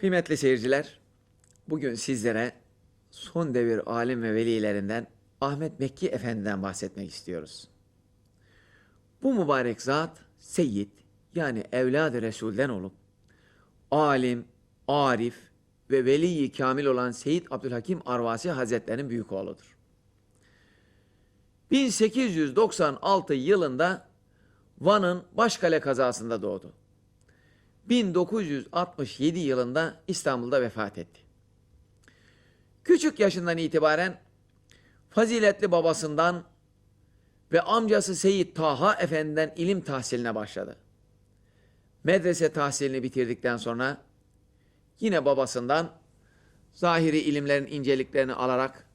Kıymetli seyirciler, bugün sizlere son devir alim ve velilerinden Ahmet Mekki Efendi'den bahsetmek istiyoruz. Bu mübarek zat Seyyid yani evladı Resul'den olup alim, arif ve veli kamil olan Seyyid Abdülhakim Arvasi Hazretlerinin büyük oğludur. 1896 yılında Van'ın Başkale kazasında doğdu. 1967 yılında İstanbul'da vefat etti. Küçük yaşından itibaren faziletli babasından ve amcası Seyyid Taha Efendi'den ilim tahsiline başladı. Medrese tahsilini bitirdikten sonra yine babasından zahiri ilimlerin inceliklerini alarak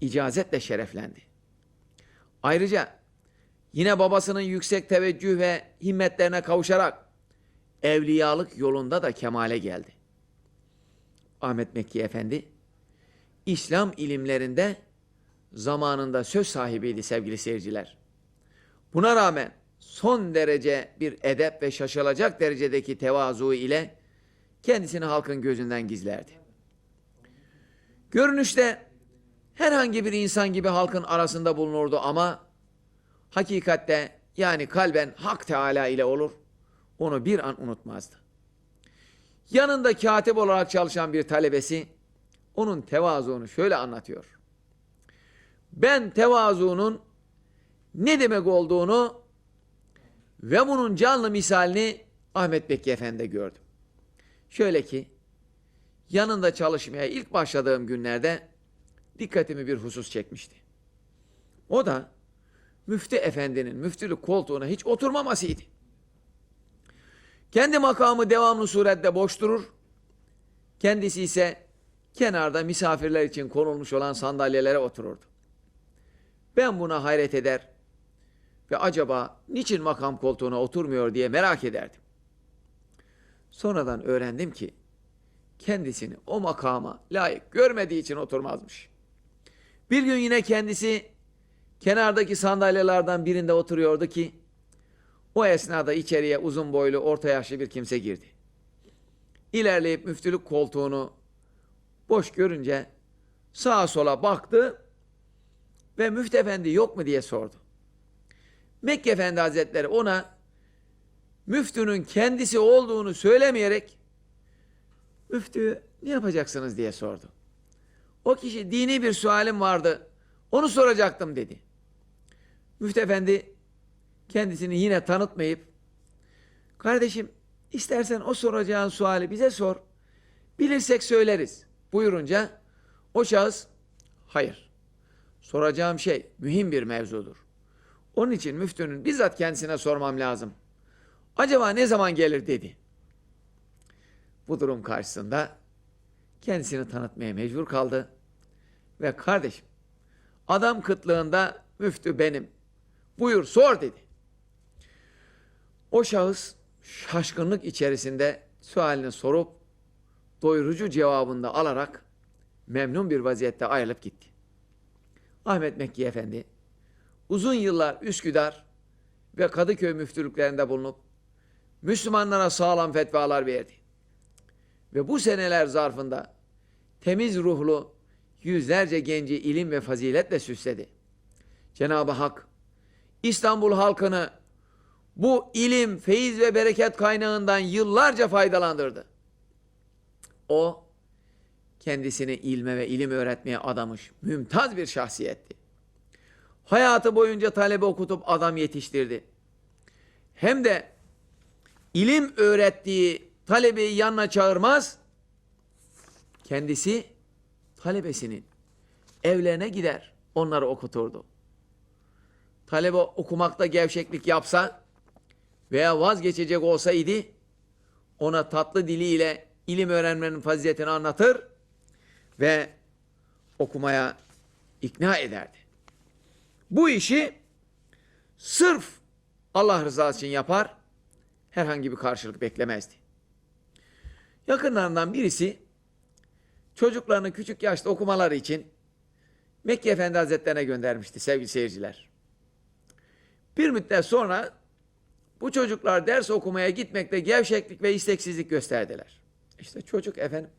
icazetle şereflendi. Ayrıca yine babasının yüksek teveccüh ve himmetlerine kavuşarak evliyalık yolunda da kemale geldi. Ahmet Mekki Efendi, İslam ilimlerinde zamanında söz sahibiydi sevgili seyirciler. Buna rağmen son derece bir edep ve şaşılacak derecedeki tevazu ile kendisini halkın gözünden gizlerdi. Görünüşte herhangi bir insan gibi halkın arasında bulunurdu ama hakikatte yani kalben Hak Teala ile olur onu bir an unutmazdı. Yanında katip olarak çalışan bir talebesi onun tevazuunu şöyle anlatıyor. Ben tevazuunun ne demek olduğunu ve bunun canlı misalini Ahmet Bekki Efendi gördüm. Şöyle ki yanında çalışmaya ilk başladığım günlerde dikkatimi bir husus çekmişti. O da müftü efendinin müftülük koltuğuna hiç oturmamasıydı. Kendi makamı devamlı surette boş durur. Kendisi ise kenarda misafirler için konulmuş olan sandalyelere otururdu. Ben buna hayret eder ve acaba niçin makam koltuğuna oturmuyor diye merak ederdim. Sonradan öğrendim ki kendisini o makama layık görmediği için oturmazmış. Bir gün yine kendisi kenardaki sandalyelerden birinde oturuyordu ki o esnada içeriye uzun boylu, orta yaşlı bir kimse girdi. İlerleyip müftülük koltuğunu boş görünce sağa sola baktı ve müftü efendi yok mu diye sordu. Mekke Efendi Hazretleri ona müftünün kendisi olduğunu söylemeyerek müftü ne yapacaksınız diye sordu. O kişi dini bir sualim vardı. Onu soracaktım dedi. Müftü efendi kendisini yine tanıtmayıp kardeşim istersen o soracağın suali bize sor. Bilirsek söyleriz. Buyurunca o şahıs hayır. Soracağım şey mühim bir mevzudur. Onun için müftünün bizzat kendisine sormam lazım. Acaba ne zaman gelir dedi. Bu durum karşısında kendisini tanıtmaya mecbur kaldı. Ve kardeşim adam kıtlığında müftü benim. Buyur sor dedi. O şahıs şaşkınlık içerisinde sualini sorup doyurucu cevabını da alarak memnun bir vaziyette ayrılıp gitti. Ahmet Mekki Efendi uzun yıllar Üsküdar ve Kadıköy müftülüklerinde bulunup Müslümanlara sağlam fetvalar verdi. Ve bu seneler zarfında temiz ruhlu yüzlerce genci ilim ve faziletle süsledi. Cenab-ı Hak İstanbul halkını bu ilim, feyiz ve bereket kaynağından yıllarca faydalandırdı. O kendisini ilme ve ilim öğretmeye adamış mümtaz bir şahsiyetti. Hayatı boyunca talebe okutup adam yetiştirdi. Hem de ilim öğrettiği talebeyi yanına çağırmaz, kendisi talebesinin evlerine gider, onları okuturdu. Talebe okumakta gevşeklik yapsa veya vazgeçecek olsaydı, ona tatlı diliyle ilim öğrenmenin faziletini anlatır ve okumaya ikna ederdi. Bu işi sırf Allah rızası için yapar, herhangi bir karşılık beklemezdi. Yakınlarından birisi çocuklarını küçük yaşta okumaları için Mekke Efendi Hazretlerine göndermişti sevgili seyirciler. Bir müddet sonra bu çocuklar ders okumaya gitmekte gevşeklik ve isteksizlik gösterdiler. İşte çocuk efendim.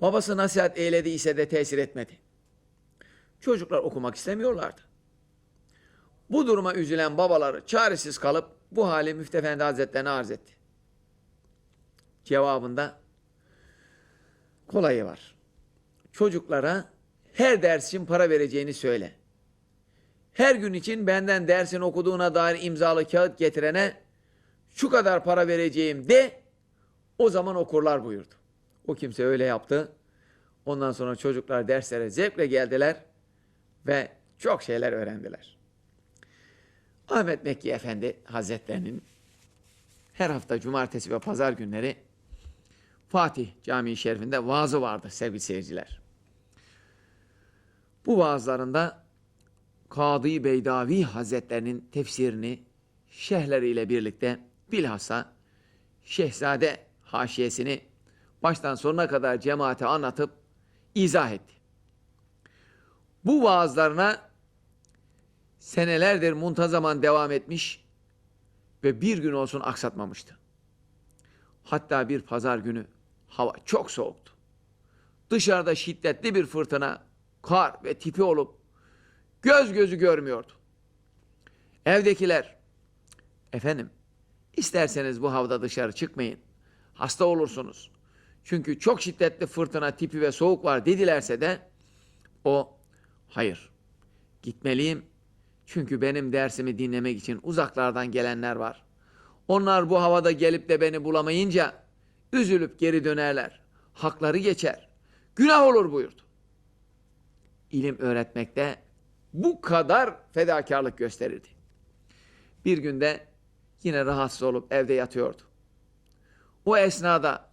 Babası nasihat eylediyse de tesir etmedi. Çocuklar okumak istemiyorlardı. Bu duruma üzülen babaları çaresiz kalıp bu hali Müftü Efendi Hazretlerine arz etti. Cevabında kolayı var. Çocuklara her ders için para vereceğini söyle. Her gün için benden dersin okuduğuna dair imzalı kağıt getirene şu kadar para vereceğim de o zaman okurlar buyurdu. O kimse öyle yaptı. Ondan sonra çocuklar derslere zevkle geldiler ve çok şeyler öğrendiler. Ahmet Mekki Efendi Hazretlerinin her hafta cumartesi ve pazar günleri Fatih Camii Şerif'inde vaazı vardı sevgili seyirciler. Bu vaazlarında Kadı Beydavi Hazretlerinin tefsirini şerhleriyle birlikte bilhassa Şehzade haşiyesini baştan sonuna kadar cemaate anlatıp izah etti. Bu vaazlarına senelerdir muntazaman devam etmiş ve bir gün olsun aksatmamıştı. Hatta bir pazar günü hava çok soğuktu. Dışarıda şiddetli bir fırtına, kar ve tipi olup göz gözü görmüyordu. Evdekiler, efendim isterseniz bu havada dışarı çıkmayın, hasta olursunuz. Çünkü çok şiddetli fırtına tipi ve soğuk var dedilerse de o hayır gitmeliyim. Çünkü benim dersimi dinlemek için uzaklardan gelenler var. Onlar bu havada gelip de beni bulamayınca üzülüp geri dönerler. Hakları geçer. Günah olur buyurdu. İlim öğretmekte bu kadar fedakarlık gösterirdi. Bir günde yine rahatsız olup evde yatıyordu. O esnada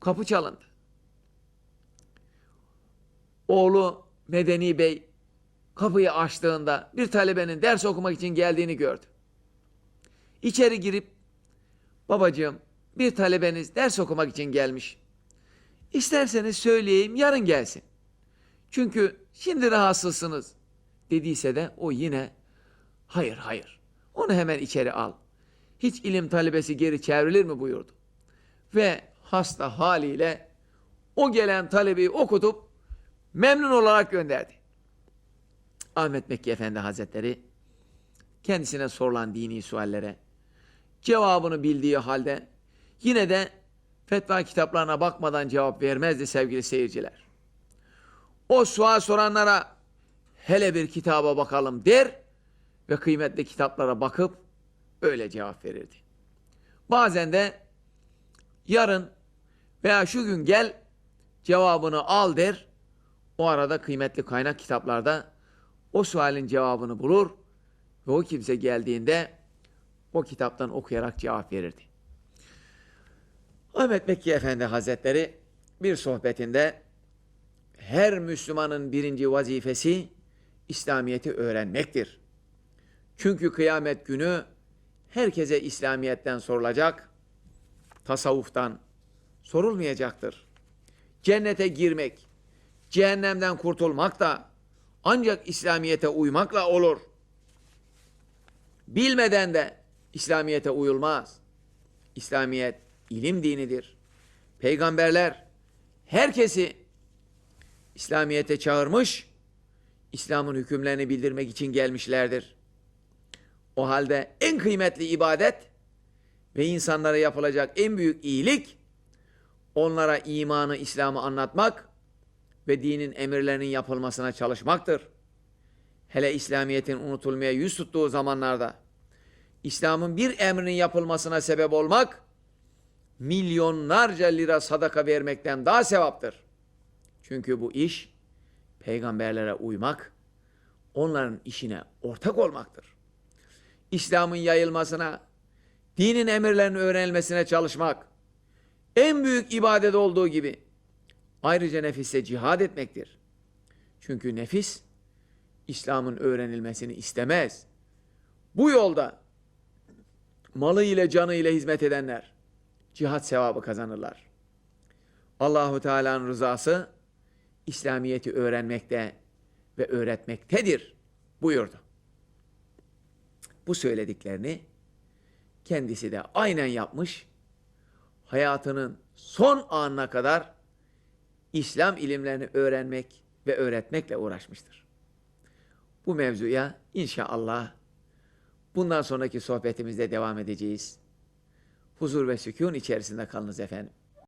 kapı çalındı. Oğlu Medeni Bey kapıyı açtığında bir talebenin ders okumak için geldiğini gördü. İçeri girip babacığım bir talebeniz ders okumak için gelmiş. İsterseniz söyleyeyim yarın gelsin. Çünkü şimdi rahatsızsınız dediyse de o yine hayır hayır onu hemen içeri al. Hiç ilim talebesi geri çevrilir mi buyurdu. Ve hasta haliyle o gelen talebeyi okutup memnun olarak gönderdi. Ahmet Mekki Efendi Hazretleri kendisine sorulan dini suallere cevabını bildiği halde yine de fetva kitaplarına bakmadan cevap vermezdi sevgili seyirciler. O sual soranlara hele bir kitaba bakalım der ve kıymetli kitaplara bakıp öyle cevap verirdi. Bazen de yarın veya şu gün gel cevabını al der. O arada kıymetli kaynak kitaplarda o sualin cevabını bulur ve o kimse geldiğinde o kitaptan okuyarak cevap verirdi. Ahmet Mekki Efendi Hazretleri bir sohbetinde her Müslümanın birinci vazifesi İslamiyet'i öğrenmektir. Çünkü kıyamet günü herkese İslamiyet'ten sorulacak, tasavvuftan sorulmayacaktır. Cennete girmek, cehennemden kurtulmak da ancak İslamiyet'e uymakla olur. Bilmeden de İslamiyet'e uyulmaz. İslamiyet ilim dinidir. Peygamberler herkesi İslamiyet'e çağırmış, İslam'ın hükümlerini bildirmek için gelmişlerdir. O halde en kıymetli ibadet ve insanlara yapılacak en büyük iyilik onlara imanı, İslam'ı anlatmak ve dinin emirlerinin yapılmasına çalışmaktır. Hele İslamiyet'in unutulmaya yüz tuttuğu zamanlarda İslam'ın bir emrinin yapılmasına sebep olmak milyonlarca lira sadaka vermekten daha sevaptır. Çünkü bu iş peygamberlere uymak, onların işine ortak olmaktır. İslam'ın yayılmasına, dinin emirlerinin öğrenilmesine çalışmak, en büyük ibadet olduğu gibi ayrıca nefise cihad etmektir. Çünkü nefis İslam'ın öğrenilmesini istemez. Bu yolda malı ile canı ile hizmet edenler cihat sevabı kazanırlar. Allahu Teala'nın rızası İslamiyeti öğrenmekte ve öğretmektedir buyurdu. Bu söylediklerini kendisi de aynen yapmış. hayatının son anına kadar İslam ilimlerini öğrenmek ve öğretmekle uğraşmıştır. Bu mevzuya inşallah bundan sonraki sohbetimizde devam edeceğiz. Huzur ve sükun içerisinde kalınız efendim.